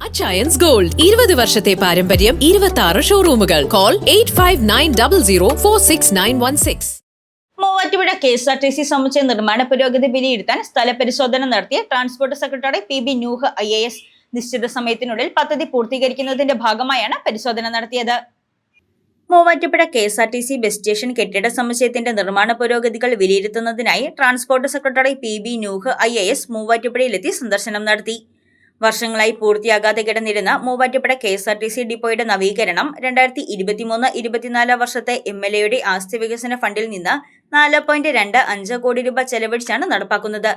Achayans gold ഇരുപത് വർഷത്തെ പാരമ്പര്യം ഇരുപത്തി ആറ് ഷോറൂമുകൾ call eight five nine double zero four six nine one six Muvattupuzha K S R T C സമുച്ചയ നിർമ്മാണ പുരോഗതി വിലയിരുത്താൻ സ്ഥലപരിശോധന നടത്തിയ transport secretary P B Nooh I A S. നിശ്ചിത സമയത്തിനുള്ളിൽ പദ്ധതി പൂർത്തീകരിക്കുന്നതിന്റെ ഭാഗമായാണ് പരിശോധന നടത്തിയത്. Muvattupuzha K S R T C bus station കെട്ടിട സമുച്ചയത്തിന്റെ നിർമ്മാണ പുരോഗതികൾ വിലയിരുത്തുന്നതിനായി transport secretary P B Nooh I A S മൂവാറ്റുപുഴയിലെത്തി സന്ദർശനം നടത്തി. വർഷങ്ങളായി പൂർത്തിയാകാതെ കിടന്നിരുന്ന Muvattupuzha K S R T C ഡിപ്പോയുടെ നവീകരണം രണ്ടായിരത്തി ഇരുപത്തിമൂന്ന് ഇരുപത്തിനാല് വർഷത്തെ എം എൽ എയുടെ ആസ്തി വികസന ഫണ്ടിൽ നിന്ന് നാല് പോയിന്റ് രണ്ട് അഞ്ച് കോടി രൂപ ചെലവഴിച്ചാണ് നടപ്പാക്കുന്നത്.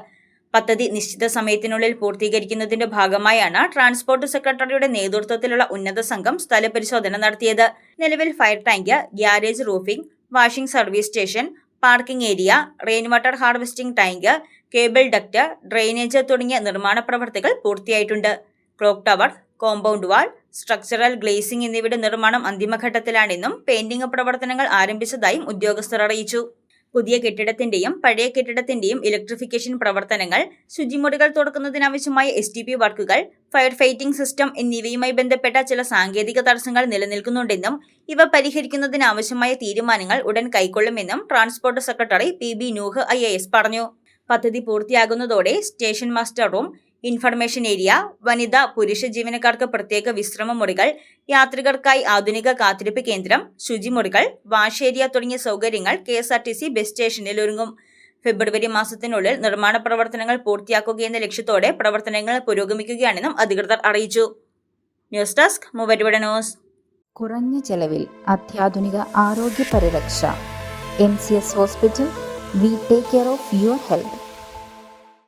പദ്ധതി നിശ്ചിത സമയത്തിനുള്ളിൽ പൂർത്തീകരിക്കുന്നതിന്റെ ഭാഗമായാണ് ട്രാൻസ്പോർട്ട് സെക്രട്ടറിയുടെ നേതൃത്വത്തിലുള്ള ഉന്നത സംഘം സ്ഥലപരിശോധന നടത്തിയത്. നിലവിൽ fire tank garage roofing washing service station parking area rain water harvesting tank cable duct drainage തുടങ്ങിയ നിർമ്മാണ പ്രവർത്തികൾ പൂർത്തിയായിട്ടുണ്ട്. Clock tower compound wall structural glazing എന്നിവയുടെ നിർമ്മാണം അന്തിമഘട്ടത്തിലാണെന്നും പെയിന്റിംഗ് പ്രവർത്തനങ്ങൾ ആരംഭിച്ചതായും ഉദ്യോഗസ്ഥർ അറിയിച്ചു. പുതിയ കെട്ടിടത്തിന്റെയും പഴയ കെട്ടിടത്തിന്റെയും ഇലക്ട്രിഫിക്കേഷൻ പ്രവർത്തനങ്ങൾ ശുചിമുറികൾ തുറക്കുന്നതിനാവശ്യമായ എസ് ടി പി വർക്കുകൾ ഫയർ ഫൈറ്റിംഗ് സിസ്റ്റം എന്നിവയുമായി ബന്ധപ്പെട്ട ചില സാങ്കേതിക തടസ്സങ്ങൾ നിലനിൽക്കുന്നുണ്ടെന്നും ഇവ പരിഹരിക്കുന്നതിനാവശ്യമായ തീരുമാനങ്ങൾ ഉടൻ കൈക്കൊള്ളുമെന്നും transport secretary P B Nooh I A S പറഞ്ഞു. പദ്ധതി പൂർത്തിയാകുന്നതോടെ station master room information area വനിതാ പുരുഷ ജീവനക്കാർക്ക് പ്രത്യേക വിശ്രമ മുറികൾ യാത്രികർക്കായി ആധുനിക കാത്തിരിപ്പ് കേന്ദ്രം ശുചിമുറികൾ വാഷ് ഏരിയ തുടങ്ങിയ സൗകര്യങ്ങൾ K S R T C bus സ്റ്റേഷനിൽ ഒരുങ്ങും. ഫെബ്രുവരി മാസത്തിനുള്ളിൽ നിർമ്മാണ പ്രവർത്തനങ്ങൾ പൂർത്തിയാക്കുകയെന്ന ലക്ഷ്യത്തോടെ പ്രവർത്തനങ്ങൾ പുരോഗമിക്കുകയാണെന്നും അധികൃതർ അറിയിച്ചു. ന്യൂസ് ഡെസ്ക് മൂവരുവിടെ ന്യൂസ്. കുറഞ്ഞ ചെലവിൽ അത്യാധുനിക ആരോഗ്യ പരിരക്ഷ. M C S hospital we take care of your health.